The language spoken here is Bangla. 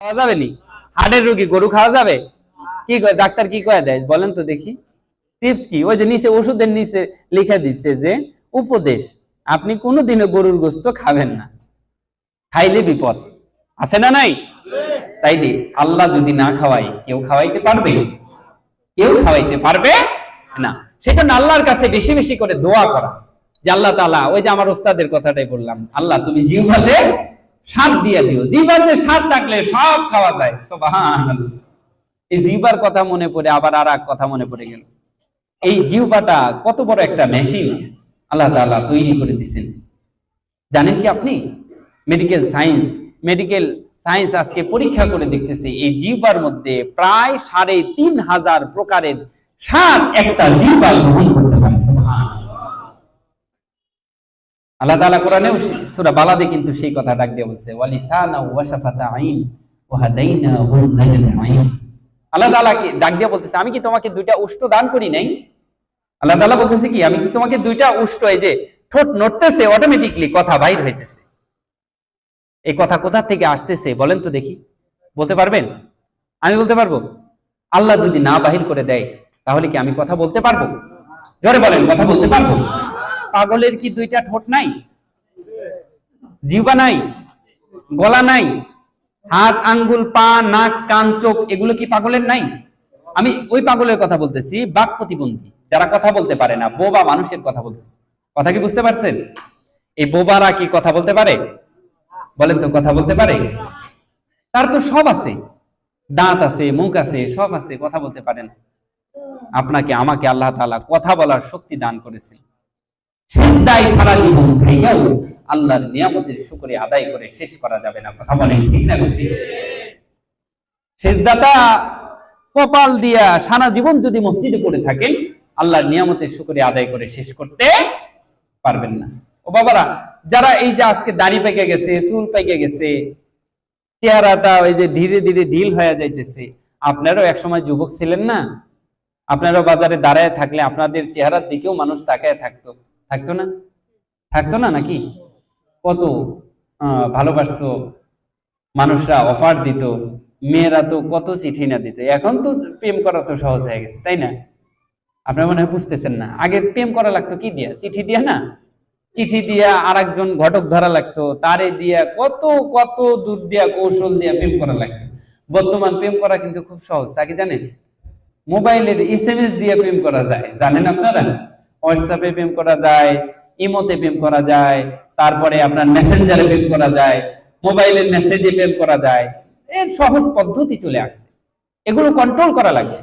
খাওয়া যাবে নি? হার্টের রোগী গরু খাওয়া যাবে? কি কয়, ডাক্তার কি কয়ে দেয়? বলেন তো দেখি। টিপস কি? ওই যে নিচে ওষুধের নিচে লিখে দিচ্ছে যে, উপদেশ, আপনি কোনোদিনও গরুর গোস্ত খাবেন না। খাইলে বিপদ। আছে না নাই? তাইলে আল্লাহ যদি না খাওয়াই কেউ খাওয়াইতে পারবে? কেউ খাওয়াইতে পারবে না। সেজন্য আল্লাহর কাছে বেশি বেশি করে দোয়া করা। যে আল্লাহ তাআলা, ওই যে আমার ওস্তাদের কথাটাই বললাম, আল্লাহ, তুমি জিহ্বাতে স্বাদ দিয়ে দিও। জিহ্বাতে স্বাদ থাকলে সব খাওয়া যায়। এই জিহ্বার কথা মনে পড়ে, আবার আর কথা মনে পড়ে গেল। এই জিহ্বাটা কত বড় একটা মেশিন আল্লাহ তাআলা তৈরি করে দিছেন জানেন কি আপনি? মেডিকেল সায়েন্স মেডিকেল সায়েন্স আজকে পরীক্ষা করে দেখতেছে, এই জিহ্বার মধ্যে প্রায় সাড়ে তিন হাজার প্রকারের স্বাদ একটা জিহ্বা গ্রহণ করতে পারে। আল্লাহ কোরআনেও বালাদে কিন্তু সেই কথা ডাক দিয়ে বলছে আইন আল্লাহ ডাক দিয়ে বলতেছে, আমি কি তোমাকে দুইটা উষ্ট দান করি নাই? আল্লাহ বলতেছে কি, আমি কি তোমাকে দুইটা উষ্ট এই যে ঠোঁট নড়তেছে অটোমেটিকলি কথা বাইর হইতেছে। এই কথা কোথা থেকে আসতেছে বলেন তো দেখি। বলতে পারবেন? আমি বলতে পারব? আল্লাহ যদি না বাহির করে দেয়, তাহলে কি আমি কথা বলতে পারব? জোরে বলেন, কথা বলতে পারব? পাগলের কি দুইটা ঠোঁট নাই? জিহ্বা নাই? গলা নাই? হাত, আঙ্গুল, পা, নাক, কান, চোখ, এগুলো কি পাগলের নাই? আমি ওই পাগলের কথা বলতেছি, বাক প্রতিবন্ধী। যারা কথা বলতে পারে না, বোবা মানুষের কথা বলতেছি। কথা কি বুঝতে পারছেন? এই বোবারা কি কথা বলতে পারে? বলেন তো, কথা বলতে পারে? তার তো সব আছে। দাঁত আছে, মুখ আছে, সব আছে, কথা বলতে পারে না। আপনাকে, আমাকে আল্লাহ তাআলা কথা বলার শক্তি দান করেছে চিন্তায় সারা জীবন খাইয়াও আল্লাহর নিয়ামতের শুকরে আদায় করে শেষ করা যাবে না। কথা বলেন ঠিক না শেষদাতা কপাল দিয়া সারা জীবন যদি মসজিদে পড়ে থাকেন, আল্লাহর নিয়ামতের শুকরে আদায় করে শেষ করতে পারবেন না। ও বাবারা, যারা এই যে আজকে দাড়ি পেকে গেছে, চুল পেকে গেছে, চেহারাটা ওই যে ধীরে ধীরে ঢিল হয়ে যাইতেছে, আপনারাও একসময় যুবক ছিলেন না? আপনারাও বাজারে দাঁড়ায় থাকলে আপনাদের চেহারার দিকেও মানুষ তাকায় থাকতো। থাকতো না? থাকতো না নাকি? কত ভালোবাসতো, মানুষরা অফার দিত, মেয়েরা তো কত চিঠি না দিত। এখন তো প্রেম করা তো সহজ হয়ে গেছে, তাই না? আপনার মনে হয় বুঝতেছেন না। আগে প্রেম করা লাগতো কি দিয়া? চিঠি দিয়া না? চিঠি দিয়া আর একজন ঘটক ধরা লাগতো, তারে দিয়া কত কত দূর দিয়া কৌশল দিয়া প্রেম করা লাগতো। বর্তমান প্রেম করা কিন্তু খুব সহজ, তা কি জানেন? মোবাইলের এস এম এস দিয়ে প্রেম করা যায়, জানেন আপনারা? হোয়াটসঅ্যাপে প্রেম করা যায় ইমোতে প্রেম করা যায়, তারপরে আপনার মেসেঞ্জারে প্রেম করা যায় মোবাইলের মেসেজে প্রেম করা যায় এর সহজ পদ্ধতি চলে আসছে। এগুলো কন্ট্রোল করা লাগে।